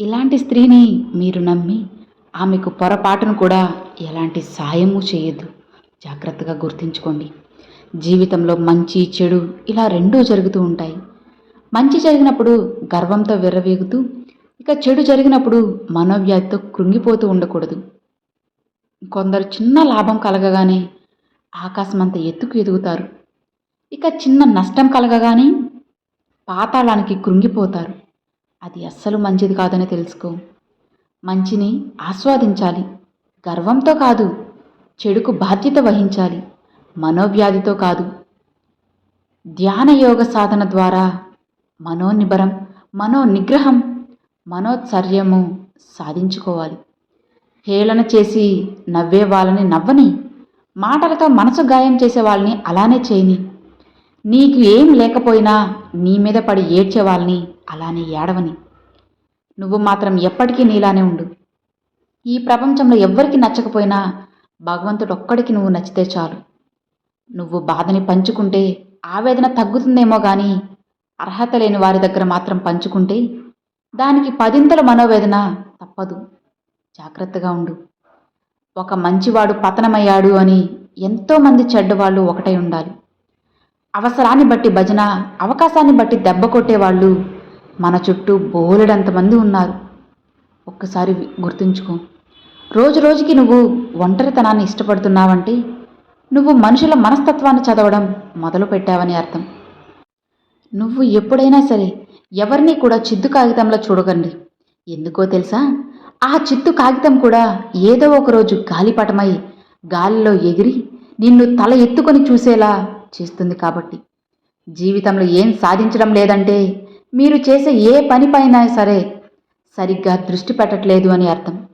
ఇలాంటి స్త్రీని మీరు నమ్మి ఆమెకు పొరపాటును కూడా ఎలాంటి సాయము చేయొద్దు. జాగ్రత్తగా గుర్తించుకోండి. జీవితంలో మంచి చెడు ఇలా రెండూ జరుగుతూ ఉంటాయి. మంచి జరిగినప్పుడు గర్వంతో విర్రవేగుతూ ఇక చెడు జరిగినప్పుడు మనోవ్యాధితో కృంగిపోతూ ఉండకూడదు. కొందరు చిన్న లాభం కలగగానే ఆకాశమంత ఎత్తుకు ఎదుగుతారు. ఇక చిన్న నష్టం కలగగానే పాతాళానికి కృంగిపోతారు. అది అస్సలు మంచిది కాదని తెలుసుకో. మంచిని ఆస్వాదించాలి. గర్వంతో కాదు చెడుకు బాధ్యత వహించాలి. మనోవ్యాధితో కాదు. ధ్యాన యోగ సాధన ద్వారా మనోనిబరం మనోనిగ్రహం మనోత్సర్యము సాధించుకోవాలి. హేళన చేసి నవ్వే వాళ్ళని నవ్వని మాటలతో మనసు గాయం చేసే వాళ్ళని అలానే చేయని. నీకు ఏం లేకపోయినా నీ మీద పడి ఏడ్చే వాళ్ళని అలానే ఏడవని. నువ్వు మాత్రం ఎప్పటికీ నీలానే ఉండు. ఈ ప్రపంచంలో ఎవ్వరికి నచ్చకపోయినా భగవంతుడు ఒక్కడికి నువ్వు నచ్చితే చాలు. నువ్వు బాధని పంచుకుంటే ఆవేదన తగ్గుతుందేమో కానీ అర్హత లేని వారి దగ్గర మాత్రం పంచుకుంటే దానికి పదింతల మనోవేదన తప్పదు. జాగ్రత్తగా ఉండు. ఒక మంచివాడు పతనమయ్యాడు అని ఎంతోమంది చెడ్డవాళ్ళు ఒకటై ఉండాలి. అవసరాన్ని బట్టి భజన అవకాశాన్ని బట్టి దెబ్బ కొట్టేవాళ్ళు మన చుట్టూ బోలెడంతమంది ఉన్నారు. ఒక్కసారి గుర్తుంచుకో. రోజు రోజుకి నువ్వు ఒంటరితనాన్ని ఇష్టపడుతున్నావంటే నువ్వు మనుషుల మనస్తత్వాన్ని చదవడం మొదలు పెట్టావని అర్థం. నువ్వు ఎప్పుడైనా సరే ఎవరిని కూడా చిద్దు కాగితంలో చూడకండి. ఎందుకో తెలుసా? ఆ చిత్తు కాగితం కూడా ఏదో ఒక రోజు గాలిపటమై గాలిలో ఎగిరి నిన్ను తల ఎత్తుకొని చూసేలా చేస్తుంది కాబట్టి. జీవితంలో ఏం సాధించడం లేదంటే మీరు చేసే ఏ పనిపైనా సరే సరిగ్గా దృష్టి పెట్టట్లేదు అని అర్థం.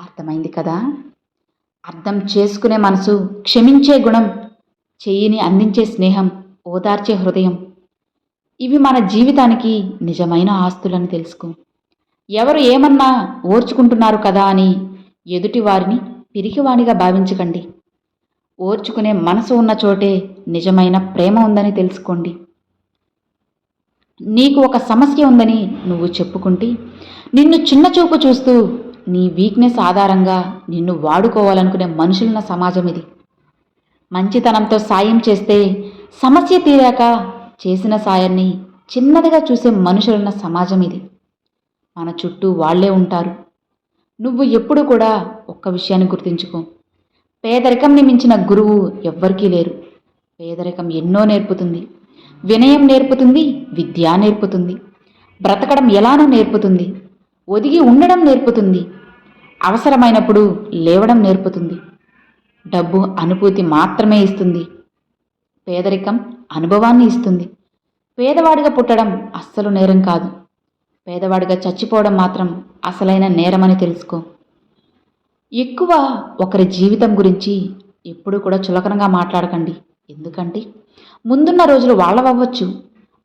అర్థమైంది కదా? అర్థం చేసుకునే మనసు క్షమించే గుణం చెయ్యిని అందించే స్నేహం ఓదార్చే హృదయం ఇవి మన జీవితానికి నిజమైన ఆస్తులని తెలుసుకో. ఎవరు ఏమన్నా ఓర్చుకుంటున్నారు కదా అని ఎదుటి వారిని పిరికివాణిగా భావించకండి. ఓర్చుకునే మనసు ఉన్న చోటే నిజమైన ప్రేమ ఉందని తెలుసుకోండి. నీకు ఒక సమస్య ఉందని నువ్వు చెప్పుకుంటే నిన్ను చిన్న చూపు చూస్తూ నీ వీక్నెస్ ఆధారంగా నిన్ను వాడుకోవాలనుకునే మనుషులున్న సమాజం ఇది. మంచితనంతో సాయం చేస్తే సమస్య తీరాక చేసిన సాయాన్ని చిన్నదిగా చూసే మనుషులున్న సమాజం ఇది. మన చుట్టూ వాళ్ళే ఉంటారు. నువ్వు ఎప్పుడు కూడా ఒక్క విషయాన్ని గుర్తుంచుకో. పేదరికంని మించిన గురువు ఎవ్వరికీ లేరు. పేదరికం ఎన్నో నేర్పుతుంది. వినయం నేర్పుతుంది విద్య నేర్పుతుంది. బ్రతకడం ఎలానో నేర్పుతుంది. ఒదిగి ఉండడం నేర్పుతుంది. అవసరమైనప్పుడు లేవడం నేర్పుతుంది. డబ్బు అనుభూతి మాత్రమే ఇస్తుంది. పేదరికం అనుభవాన్ని ఇస్తుంది. పేదవాడిగా పుట్టడం అస్సలు నేరం కాదు. పేదవాడిగా చచ్చిపోవడం మాత్రం అసలైన నేరమని తెలుసుకో. ఎక్కువ ఒకరి జీవితం గురించి ఎప్పుడూ కూడా చులకనగా మాట్లాడకండి. ఎందుకంటే ముందున్న రోజులు వాళ్ళవవ్వచ్చు.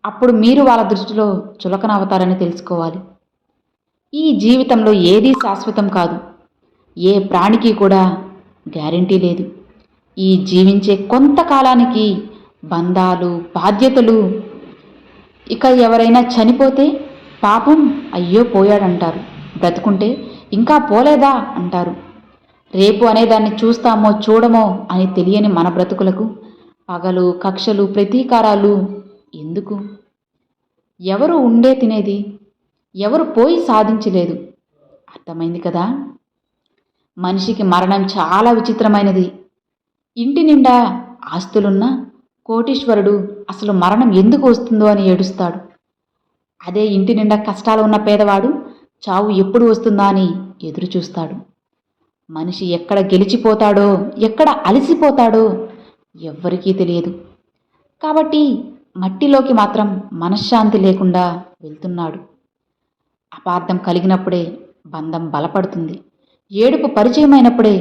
అప్పుడు మీరు వాళ్ళ దృష్టిలో చులకన అవుతారని తెలుసుకోవాలి. ఈ జీవితంలో ఏదీ శాశ్వతం కాదు. ఏ ప్రాణికి కూడా గ్యారంటీ లేదు. ఈ జీవించే కొంతకాలానికి బంధాలు బాధ్యతలు ఇక ఎవరైనా చనిపోతే పాపం అయ్యో పోయాడంటారు. బ్రతుకుంటే ఇంకా పోలేదా అంటారు. రేపు అనేదాన్ని చూస్తామో చూడమో అని తెలియని మన బ్రతుకులకు పగలు కక్షలు ప్రతీకారాలు ఎందుకు? ఎవరు ఉండే తినేది? ఎవరు పోయి సాధించలేదు? అర్థమైంది కదా? మనిషికి మరణం చాలా విచిత్రమైనది. ఇంటి నిండా ఆస్తులున్నా కోటీశ్వరుడు అసలు మరణం ఎందుకు వస్తుందో అని ఏడుస్తాడు. అదే ఇంటి నిండా కష్టాలు ఉన్న పేదవాడు చావు ఎప్పుడు వస్తుందా అని ఎదురు చూస్తాడు మనిషి ఎక్కడ గెలిచిపోతాడో ఎక్కడ అలసిపోతాడో ఎవ్వరికీ తెలియదు. కాబట్టి మట్టిలోకి మాత్రం మనశ్శాంతి లేకుండా వెళ్తున్నాడు. అపార్థం కలిగినప్పుడే బంధం బలపడుతుంది. ఏడుపు పరిచయమైనప్పుడే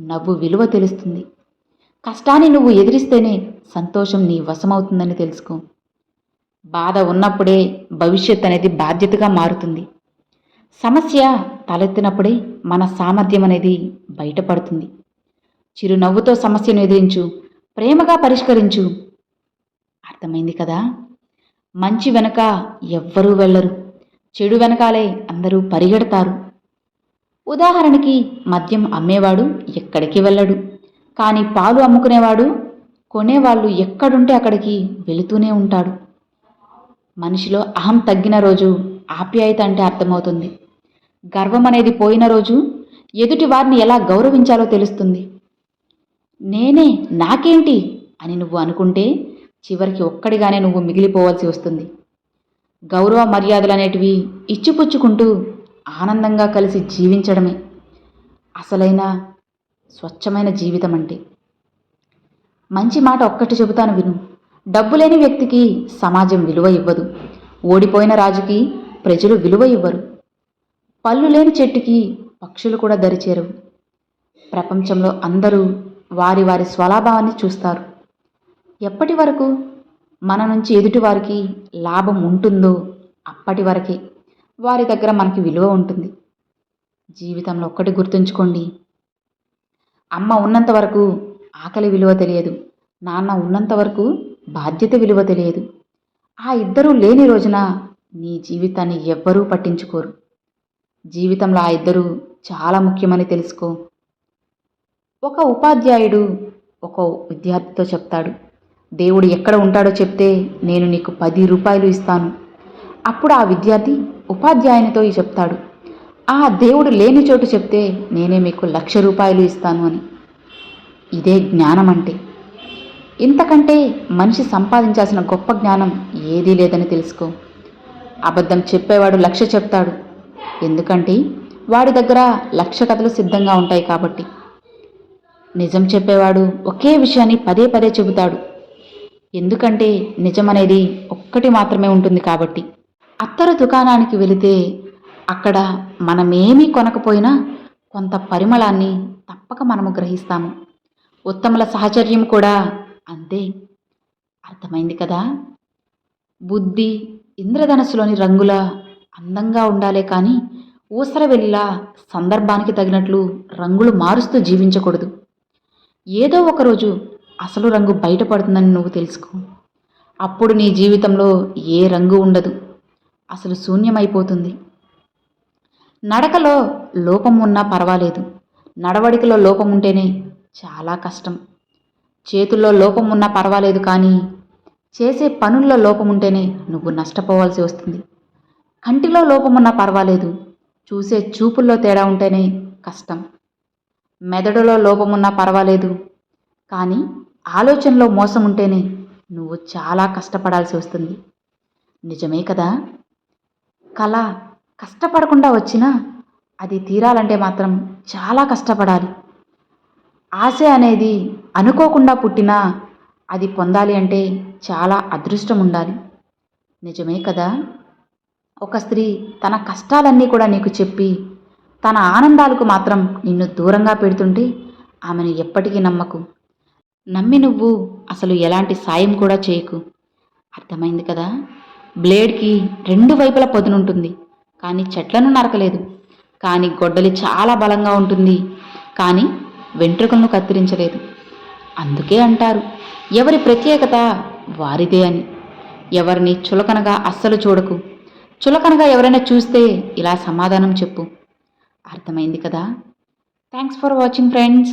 నవ్వు విలువ తెలుస్తుంది. కష్టాన్ని నువ్వు ఎదిరిస్తేనే సంతోషం నీ వశమవుతుందని తెలుసుకో. బాధ ఉన్నప్పుడే భవిష్యత్ అనేది బాధ్యతగా మారుతుంది. సమస్య తలెత్తినప్పుడే మన సామర్థ్యం అనేది బయటపడుతుంది. చిరునవ్వుతో సమస్యను ఎదిరించు ప్రేమగా పరిష్కరించు. అర్థమైంది కదా? మంచి వెనక ఎవ్వరూ వెళ్ళరు. చెడు వెనకాలే అందరూ పరిగెడతారు. ఉదాహరణకి మద్యం అమ్మేవాడు ఎక్కడికి వెళ్ళడు. కానీ పాలు అమ్ముకునేవాడు కొనేవాళ్ళు ఎక్కడుంటే అక్కడికి వెళుతూనే ఉంటాడు. మనిషిలో అహం తగ్గిన రోజు ఆప్యాయత అంటే అర్థమవుతుంది. గర్వం అనేది పోయిన రోజు ఎదుటి వారిని ఎలా గౌరవించాలో తెలుస్తుంది. నేనే నాకేంటి? అని నువ్వు అనుకుంటే చివరికి ఒక్కడిగానే నువ్వు మిగిలిపోవాల్సి వస్తుంది. గౌరవ మర్యాదలు అనేటివి ఇచ్చిపుచ్చుకుంటూ ఆనందంగా కలిసి జీవించడమే. అసలైన స్వచ్ఛమైన జీవితం అంటే మంచి మాట ఒక్కటి చెబుతాను విను. డబ్బు లేని వ్యక్తికి సమాజం విలువ ఇవ్వదు. ఓడిపోయిన రాజుకి ప్రజలు విలువ ఇవ్వరు. పళ్ళు లేని చెట్టుకి పక్షులు కూడా దరిచేరవు. ప్రపంచంలో అందరూ వారి వారి స్వలాభావాన్ని చూస్తారు. ఎప్పటి వరకు మన నుంచి ఎదుటివారికి లాభం ఉంటుందో అప్పటి వరకే వారి దగ్గర మనకి విలువ ఉంటుంది. జీవితంలో ఒక్కటి గుర్తుంచుకోండి. అమ్మ ఉన్నంత వరకు ఆకలి విలువ తెలియదు. నాన్న ఉన్నంత వరకు బాధ్యత విలువ తెలియదు. ఆ ఇద్దరూ లేని రోజున నీ జీవితాన్ని ఎవ్వరూ పట్టించుకోరు. జీవితంలో ఆ ఇద్దరు చాలా ముఖ్యమని తెలుసుకో. ఒక ఉపాధ్యాయుడు ఒక విద్యార్థితో చెప్తాడు దేవుడు ఎక్కడ ఉంటాడో చెప్తే నేను నీకు పది రూపాయలు ఇస్తాను. అప్పుడు ఆ విద్యార్థి ఉపాధ్యాయునితో చెప్తాడు ఆ దేవుడు లేని చోటు చెప్తే నేనే మీకు లక్ష రూపాయలు ఇస్తాను అని. ఇదే జ్ఞానం అంటే. ఇంతకంటే మనిషి సంపాదించాల్సిన గొప్ప జ్ఞానం ఏదీ లేదని తెలుసుకో. అబద్ధం చెప్పేవాడు లక్ష చెప్తాడు ఎందుకంటే వాడి దగ్గర లక్ష కథలు సిద్ధంగా ఉంటాయి కాబట్టి. నిజం చెప్పేవాడు ఒకే విషయాన్ని పదే పదే చెబుతాడు. ఎందుకంటే నిజం అనేది ఒక్కటి మాత్రమే ఉంటుంది కాబట్టి. అత్తరు దుకాణానికి వెళితే అక్కడ మనమేమీ కొనకపోయినా కొంత పరిమళాన్ని తప్పక మనము గ్రహిస్తాము. ఉత్తముల సహచర్యం కూడా అంతే. అర్థమైంది కదా? బుద్ధి ఇంద్రధనస్సులోని రంగుల అందంగా ఉండాలే కానీ ఊసరవెల్లిలా సందర్భానికి తగినట్లు రంగులు మారుస్తూ జీవించకూడదు. ఏదో ఒకరోజు అసలు రంగు బయటపడుతుందని నువ్వు తెలుసుకో. అప్పుడు నీ జీవితంలో ఏ రంగు ఉండదు. అసలు శూన్యమైపోతుంది. నడకలో లోపం ఉన్నా పర్వాలేదు. నడవడికలో లోపం ఉంటేనే చాలా కష్టం. చేతుల్లో లోపం ఉన్నా పర్వాలేదు కానీ చేసే పనుల్లో లోపం ఉంటేనే నువ్వు నష్టపోవాల్సి వస్తుంది. కంటిలో లోపం ఉన్నా పర్వాలేదు. చూసే చూపుల్లో తేడా ఉంటేనే కష్టం. మెదడులో లోపం ఉన్నా పర్వాలేదు. కానీ ఆలోచనలో మోసం ఉంటేనే నువ్వు చాలా కష్టపడాల్సి వస్తుంది. నిజమే కదా? కళ కష్టపడకుండా వచ్చినా అది తీరాలంటే మాత్రం చాలా కష్టపడాలి. ఆశ అనేది అనుకోకుండా పుట్టినా అది పొందాలి అంటే చాలా అదృష్టం ఉండాలి నిజమే కదా? ఒక స్త్రీ తన కష్టాలన్నీ కూడా నీకు చెప్పి తన ఆనందాలకు మాత్రం నిన్ను దూరంగా పెడుతుంటే ఆమెను ఎప్పటికీ నమ్మకు. నమ్మి నువ్వు అసలు ఎలాంటి సాయం కూడా చేయకు. అర్థమైంది కదా? బ్లేడ్కి రెండు వైపుల పదునుంటుంది. కానీ చెట్లను నరకలేదు. కానీ గొడ్డలి చాలా బలంగా ఉంటుంది. కానీ వెంట్రుకలను కత్తిరించలేదు. అందుకే అంటారు ఎవరి ప్రత్యేకత వారిదే అని. ఎవరిని చులకనగా అస్సలు చూడకు. చులకనగా ఎవరైనా చూస్తే ఇలా సమాధానం చెప్పు. అర్థమైంది కదా? Thanks for watching friends